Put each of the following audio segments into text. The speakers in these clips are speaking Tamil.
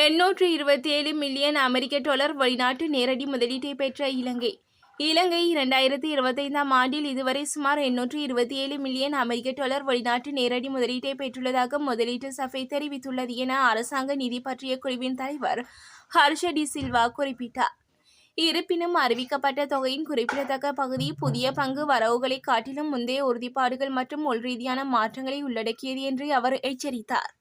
எண்ணூற்று இருபத்தி ஏழு மில்லியன் அமெரிக்க டாலர் வெளிநாட்டு நேரடி முதலீட்டை பெற்ற இலங்கை. இலங்கை இரண்டாயிரத்தி இருபத்தைந்தாம் ஆண்டில் இதுவரை சுமார் எண்ணூற்று இருபத்தி ஏழு மில்லியன் அமெரிக்க டாலர் வெளிநாட்டு நேரடி முதலீட்டை பெற்றுள்ளதாக முதலீட்டு சபை தெரிவித்துள்ளது என அரசாங்க நிதி பற்றிய குழுவின் தலைவர் ஹர்ஷ டி சில்வா குறிப்பிட்டார். இருப்பினும் அறிவிக்கப்பட்ட தொகையின் குறிப்பிடத்தக்க பகுதி புதிய பங்கு வரவுகளை காட்டிலும் முந்தைய உறுதிப்பாடுகள் மற்றும் உள்ரீதியான மாற்றங்களை உள்ளடக்கியது என்று அவர் எச்சரித்தார்.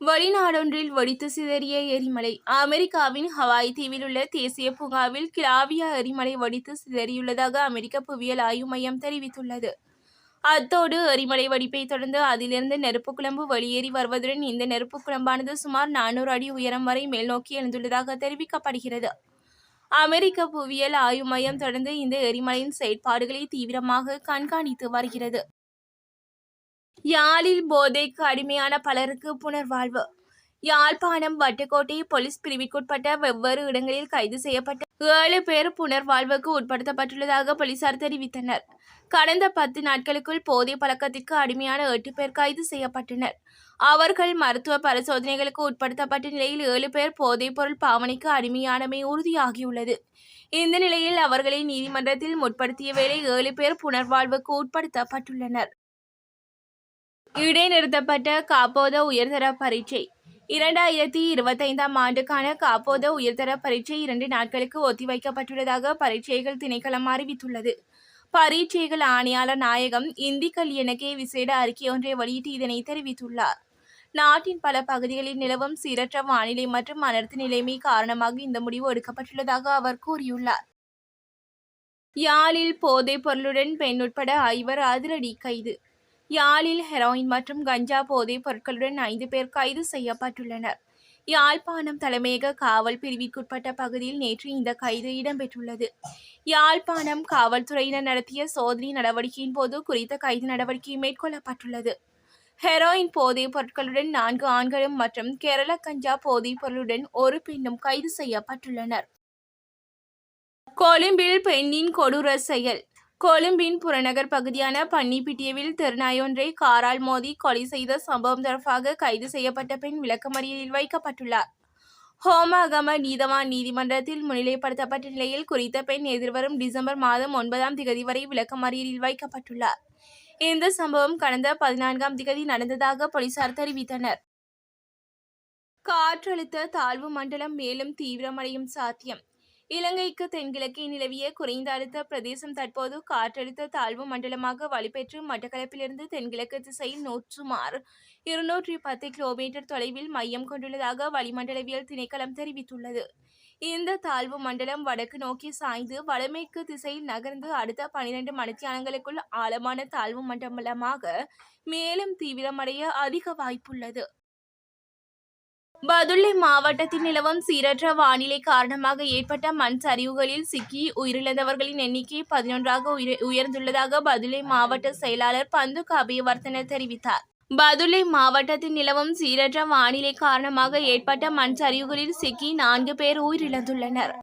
வெளிநாடொன்றில் வெடித்து சிதறிய எரிமலை. அமெரிக்காவின் ஹவாய் தீவில் உள்ள தேசிய பூங்காவில் கிளாவியா எரிமலை வெடித்து சிதறியுள்ளதாக அமெரிக்க புவியியல் ஆய்வு மையம் தெரிவித்துள்ளது. அத்தோடு எரிமலை வெடிப்பை தொடர்ந்து அதிலிருந்து நெருப்பு குழம்பு வெளியேறி வருவதுடன் இந்த நெருப்பு குழம்பானது சுமார் நானூறு அடி உயரம் வரை மேல்நோக்கி எழுந்துள்ளதாக தெரிவிக்கப்படுகிறது. அமெரிக்க புவியியல் ஆய்வு மையம் தொடர்ந்து இந்த எரிமலையின் செயற்பாடுகளை தீவிரமாக கண்காணித்து வருகிறது. யாழில் போதைக்கு அடிமையான பலருக்கு புனர்வாழ்வு. யாழ்ப்பாணம் வட்டுக்கோட்டை போலீஸ் பிரிவிற்குட்பட்ட வெவ்வேறு இடங்களில் கைது செய்யப்பட்ட ஏழு பேர் புனர்வாழ்வுக்கு உட்படுத்தப்பட்டுள்ளதாக போலீசார் தெரிவித்தனர். கடந்த பத்து நாட்களுக்குள் போதை பழக்கத்திற்கு அடிமையான எட்டு பேர் கைது செய்யப்பட்டனர். அவர்கள் மருத்துவ பரிசோதனைகளுக்கு உட்படுத்தப்பட்ட நிலையில் ஏழு பேர் போதைப் பொருள் பாவனைக்கு அடிமையானமை உறுதியாகியுள்ளது. இந்த நிலையில் அவர்களை நீதிமன்றத்தில் முற்படுத்திய வேளை ஏழு பேர் புனர்வாழ்வுக்கு உட்படுத்தப்பட்டுள்ளனர். இடைநிறுத்தப்பட்ட காப்போத உயர்தர பரீட்சை. இரண்டாயிரத்தி இருபத்தைந்தாம் ஆண்டுக்கான காப்போத உயர்தர பரீட்சை இரண்டு நாட்களுக்கு ஒத்திவைக்கப்பட்டுள்ளதாக பரீட்சைகள் திணைக்களம் அறிவித்துள்ளது. பரீட்சைகள் ஆணையாளர் நாயகம் இந்தி கல்யணக்கே விசேட அறிக்கை ஒன்றை வெளியிட்டு இதனை தெரிவித்துள்ளார். நாட்டின் பல பகுதிகளில் நிலவும் சீரற்ற வானிலை மற்றும் அனர்த்த நிலைமை காரணமாக இந்த முடிவு எடுக்கப்பட்டுள்ளதாக அவர் கூறியுள்ளார். யாழில் போதைப் பொருளுடன் பெண் உட்பட ஐவர் அதிரடி கைது. யாழில் ஹெரோயின் மற்றும் கஞ்சா போதைப் பொருட்களுடன் ஐந்து பேர் கைது செய்யப்பட்டுள்ளனர். யாழ்ப்பாணம் தலைமையக காவல் பிரிவிற்குட்பட்ட பகுதியில் நேற்று இந்த கைது இடம்பெற்றுள்ளது. யாழ்ப்பாணம் காவல்துறையினர் நடத்திய சோதனை நடவடிக்கையின் போது குறித்த கைது நடவடிக்கை மேற்கொள்ளப்பட்டுள்ளது. ஹெரோயின் போதைப் பொருட்களுடன் நான்கு ஆண்களும் மற்றும் கேரள கஞ்சா போதைப் பொருளுடன் ஒரு பெண்ணும் கைது செய்யப்பட்டுள்ளனர். கொழும்பில் பெண்ணின் கொடூர செயல். கொழும்பின் புறநகர் பகுதியான பன்னிப்பிட்டியவில் திருநாயொன்றை காரால் மோதி கொலை செய்த சம்பவம் தொடர்பாக கைது செய்யப்பட்ட பெண் விளக்கமறியலில் வைக்கப்பட்டுள்ளார். ஹோமாகம நீதவான் நீதிமன்றத்தில் முன்னிலைப்படுத்தப்பட்ட நிலையில் குறித்த பெண் எதிர்வரும் டிசம்பர் மாதம் ஒன்பதாம் திகதி வரை விளக்கமறியலில் வைக்கப்பட்டுள்ளார். இந்த சம்பவம் கடந்த பதினான்காம் திகதி நடந்ததாக போலீசார் தெரிவித்தனர். காற்றழுத்த தாழ்வு மண்டலம் மேலும் தீவிரமடையும் சாத்தியம். இலங்கைக்கு தென்கிழக்கே நிலவிய குறைந்த அழுத்த பிரதேசம் தற்போது காற்றழுத்த தாழ்வு மண்டலமாக வலுப்பெற்று மட்டக்களப்பிலிருந்து தென்கிழக்கு திசையில் நூற்றுமார் இருநூற்றி பத்து கிலோமீட்டர் தொலைவில் மையம் கொண்டுள்ளதாக வளிமண்டலவியல் திணைக்களம் தெரிவித்துள்ளது. இந்த தாழ்வு மண்டலம் வடக்கு நோக்கி சாய்ந்து வடமேற்கு திசையில் நகர்ந்து அடுத்த பனிரெண்டு மணித்தியானங்களுக்குள் ஆழமான தாழ்வு மண்டலமாக மேலும் தீவிரமடைய அதிக வாய்ப்புள்ளது. பதுளை மாவட்டத்தில் நிலவும் சீரற்ற வானிலை காரணமாக ஏற்பட்ட மண் சரிவுகளில் சிக்கி உயிரிழந்தவர்களின் எண்ணிக்கை பதினொன்றாக உயர்ந்துள்ளதாக பதுளை மாவட்ட செயலாளர் பந்து அபயவர்த்தன தெரிவித்தார். பதுளை மாவட்டத்தில் நிலவும் சீரற்ற வானிலை காரணமாக ஏற்பட்ட மண் சரிவுகளில் சிக்கி நான்கு பேர் உயிரிழந்துள்ளனர்.